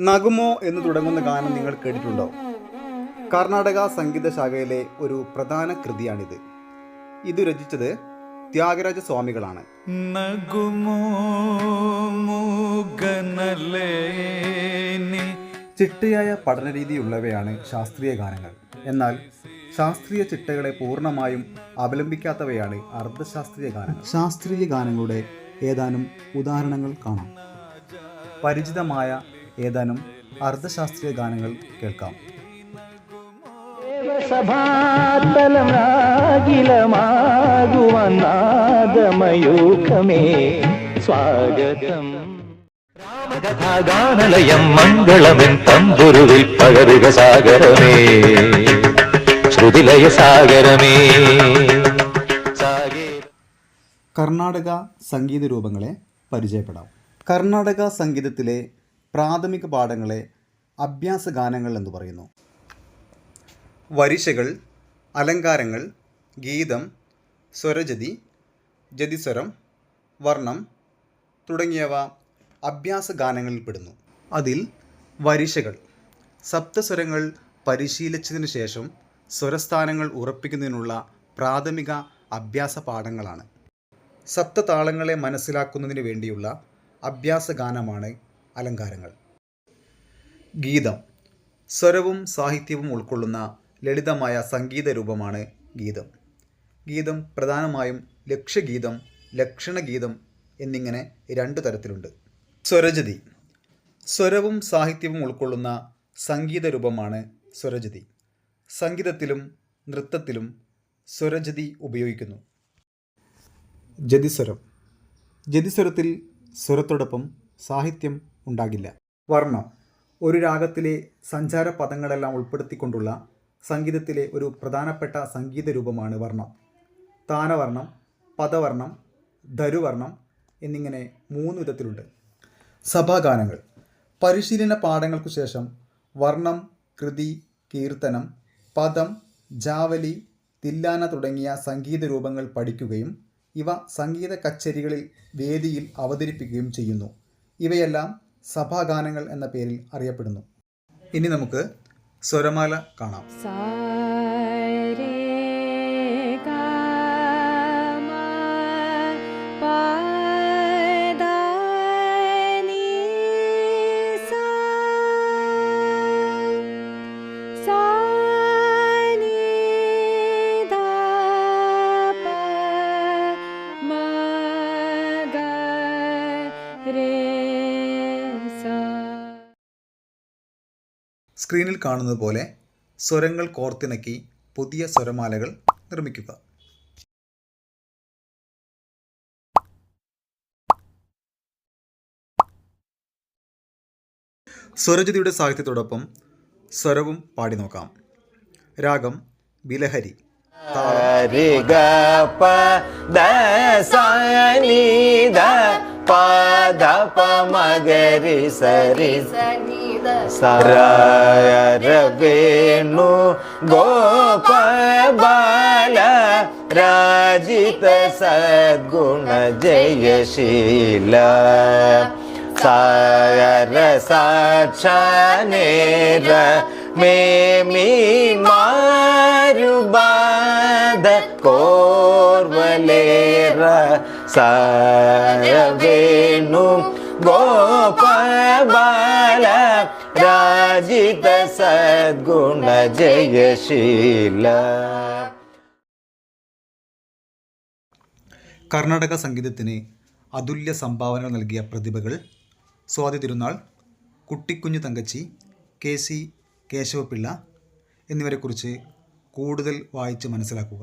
നഗുമോ എന്ന് തുടങ്ങുന്ന ഗാനം നിങ്ങൾ കേട്ടിട്ടുണ്ടോ? കർണാടക സംഗീത ശാഖയിലെ ഒരു പ്രധാന കൃതിയാണിത്. ഇത് രചിച്ചത് ത്യാഗരാജ സ്വാമികളാണ്. ചിട്ടയായ പഠനരീതിയുള്ളവയാണ് ശാസ്ത്രീയ ഗാനങ്ങൾ. എന്നാൽ ശാസ്ത്രീയ ചിട്ടകളെ പൂർണമായും അവലംബിക്കാത്തവയാണ് അർദ്ധശാസ്ത്രീയ ഗാനങ്ങൾ. ശാസ്ത്രീയ ഗാനങ്ങളുടെ ഏതാനും ഉദാഹരണങ്ങൾ കാണാം. പരിചിതമായ ഏതാനും അർദ്ധശാസ്ത്രീയ ഗാനങ്ങൾ കേൾക്കാം. സ്വാഗതം. ഗാനലയം മംഗളമെൻ തമ്പുരുവിൽ പകരുക സാഗരമേ. ശ്രുതിലയ സാഗരമേ. സാഗേ കർണാടക സംഗീത രൂപങ്ങളെ പരിചയപ്പെടാം. കർണാടക സംഗീതത്തിലെ പ്രാഥമിക പാഠങ്ങളെ അഭ്യാസ ഗാനങ്ങൾ എന്ന് പറയുന്നു. വരിശകൾ അലങ്കാരങ്ങൾ ഗീതം സ്വരജതി ജതിസ്വരം വർണം തുടങ്ങിയവ അഭ്യാസ ഗാനങ്ങളിൽ പെടുന്നു. അതിൽ വരിശകൾ സപ്തസ്വരങ്ങൾ പരിശീലിച്ചതിനു ശേഷം സ്വരസ്ഥാനങ്ങൾ ഉറപ്പിക്കുന്നതിനുള്ള പ്രാഥമിക അഭ്യാസ പാഠങ്ങളാണ്. സപ്തതാളങ്ങളെ മനസ്സിലാക്കുന്നതിന് വേണ്ടിയുള്ള അഭ്യാസ ഗാനമാണ് അലങ്കാരങ്ങൾ. ഗീതം. സ്വരവും സാഹിത്യവും ഉൾക്കൊള്ളുന്ന ലളിതമായ സംഗീത രൂപമാണ് ഗീതം. ഗീതം പ്രധാനമായും ലക്ഷ്യഗീതം ലക്ഷണഗീതം എന്നിങ്ങനെ രണ്ടു തരത്തിലുണ്ട്. സ്വരജതി സ്വരവും സാഹിത്യവും ഉൾക്കൊള്ളുന്ന സംഗീത രൂപമാണ് സ്വരജതി സംഗീതത്തിലും നൃത്തത്തിലും സ്വരജതി ഉപയോഗിക്കുന്നു. ജതിസ്വരം. ജതിസ്വരത്തിൽ സ്വരത്തോടൊപ്പം സാഹിത്യം ഉണ്ടാകില്ല. വർണം. ഒരു രാഗത്തിലെ സഞ്ചാര പദങ്ങളെല്ലാം ഉൾപ്പെടുത്തിക്കൊണ്ടുള്ള സംഗീതത്തിലെ ഒരു പ്രധാനപ്പെട്ട സംഗീത രൂപമാണ് വർണം. താനവർണം പദവർണം ധരുവർണം എന്നിങ്ങനെ മൂന്ന് വിധത്തിലുണ്ട്. സഭാഗാനങ്ങൾ. പരിശീലന പാഠങ്ങൾക്കു ശേഷം വർണം കൃതി കീർത്തനം പദം ജാവലി തില്ലാന തുടങ്ങിയ സംഗീത രൂപങ്ങൾ പഠിക്കുകയും ഇവ സംഗീത കച്ചേരികളിൽ വേദിയിൽ അവതരിപ്പിക്കുകയും ചെയ്യുന്നു. ഇവയെല്ലാം സഭാഗാനങ്ങൾ എന്ന പേരിൽ അറിയപ്പെടുന്നു. ഇനി നമുക്ക് സ്വരമാല കാണാം. സ്ക്രീനിൽ കാണുന്നത് പോലെ സ്വരങ്ങൾ കോർത്തിണക്കി പുതിയ സ്വരമാലകൾ നിർമ്മിക്കുക. സ്വരജതിയുടെ സാഹിത്യത്തോടൊപ്പം സ്വരവും പാടി നോക്കാം. രാഗം ബിലഹരി താളം. രി ഗ പ ദ സ നി ദ പ ദ പ മ ഗ രി സ സ ര ര വേണു ഗോപ ബാല രാജിത സദ്ഗുണ ജയശീല. സാര സാക്ഷാനേര മേ മീൻ മാരുബാധ കോർവലേര ഗോപബാല രാജിത സദ്ഗുണ ജയശീല. കർണാടക സംഗീതത്തിന് അതുല്യ സംഭാവനകൾ നൽകിയ പ്രതിഭകൾ സ്വാതി തിരുനാൾ കുട്ടിക്കുഞ്ഞു തങ്കച്ചി കെ സി കേശവപിള്ള എന്നിവരെക്കുറിച്ച് കൂടുതൽ വായിച്ച് മനസ്സിലാക്കുക.